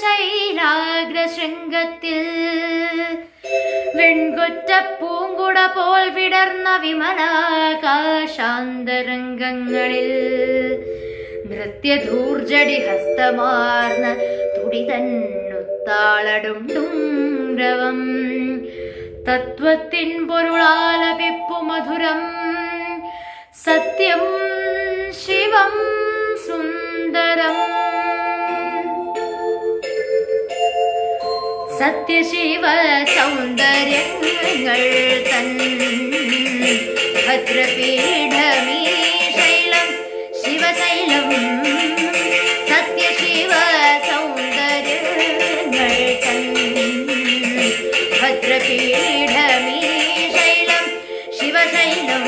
ശൈലാഗ്രശൃംഗത്തിൽ. വെൺകൊറ്റ പൂങ്കുട പോൽ വിടർന്ന വിമലാകാശാന്തരംഗങ്ങളിൽ. നൃത്യധൂർജടി ഹസ്തമാർന്ന തുടി തന്നുത്താളടുണ്ടും രവം. തത്വത്തിൻ പൊരുളാലപിപ്പു മധുരം. സത്യം ശിവം സത്യശിവ സൗന്ദര്യങ്ങൾ തൻ ഭദ്രപീഠമീ ശൈലം ശിവശൈലം സത്യശിവ സൗന്ദര്യങ്ങൾ തൻ ഭദ്രപീഠമീ ശൈലം ശിവശൈലം